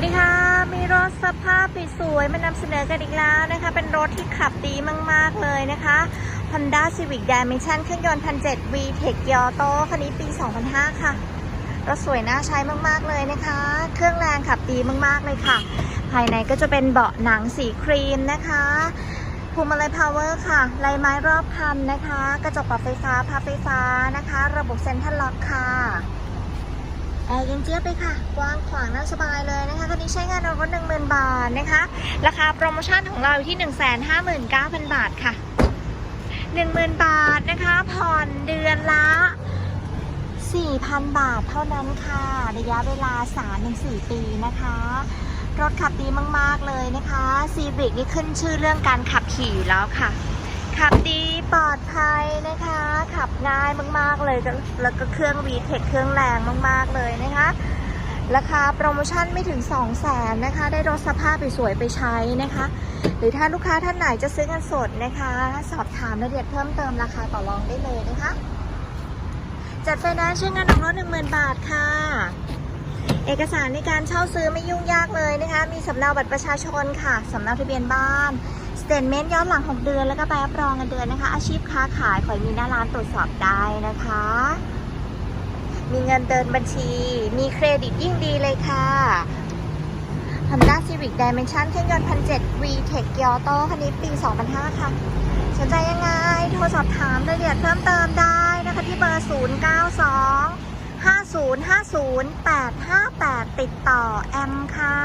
วัสดีค่ะ มีรถสภาพสวยๆมานำเสนอกันอีกแล้วนะคะ เป็นรถที่ขับดีมากๆเลยนะคะ Honda Civic Dimension เครื่องยนต์1.7 VTEC Kyoto คันนี้ปี 2005 ค่ะ รถสวยน่าใช้มากๆเลยนะคะ เครื่องแรงขับดีมากๆเลยค่ะ ภายในก็จะเป็นเบาะหนังสีครีมนะคะพวงมาลัยพาวเวอร์ค่ะลายไม้รอบคันนะคะ กระจกปรับไฟฟ้าพับไฟฟ้านะคะ ระบบเซ็นทรัลล็อกค่ะ ย็นเจี๊ยบเลยค่ะ กว้างขวางน่าสบายเลยนะคะคันนี้ใช้งานรถหนึ่งหมื่นบาทนะคะ ราคาโปรโมชั่นของเราอยู่ที่1 5 9 0 0 0บาทค่ะ10,000บาทนะคะ ผ่อนเดือนละ4,000บาทเท่านั้นค่ะ ระยะเวลา3-4ปีนะคะรถขับดีมาก ๆ เลยนะคะซีบิกนี่ขึ้นชื่อเรื่องการขับขี่แล้วค่ะ ขับดี ปลอดภัยนะคะ ขับง่ายมากๆเลย แล้วก็เครื่อง VTEC เครื่องแรงมากๆเลยนะคะ ราคาโปรโมชั่นไม่ถึง 2 0 0แสนนะคะ ได้รถสภาพสวยไปใช้นะคะ หรือถ้าลูกค้าท่านไหนจะซื้อเงินสดนะคะ สอบถามรายละเอียดเพิ่มเติมราคาต่อรองได้เลยนะคะ จัดไฟแนนซ์ใช้งานของรถ10,000 บาทค่ะ เอกสารในการเช่าซื้อไม่ยุ่งยากเลยนะคะ มีสำเนาบัตรประชาชนค่ะ สำเนาทะเบียนบ้าน สเตทเมนต์ย้อนหลัง 6 เดือน แล้วก็ใบรับรองเงินเดือนนะคะ อาชีพค้าขาย ขอให้มีหน้าร้านตรวจสอบได้นะคะ มีเงินเดินบัญชี มีเครดิตยิ่งดีเลยค่ะ Honda Civic Dimension เครื่องยนต์1.7 VTEC Kyoto คันนี้ปี 2005 ค่ะ สนใจยังไง โทรสอบถามรายละเอียดเพิ่มเติมได้นะคะที่เบอร์ 092 050858 ติดต่อแอมค่ะ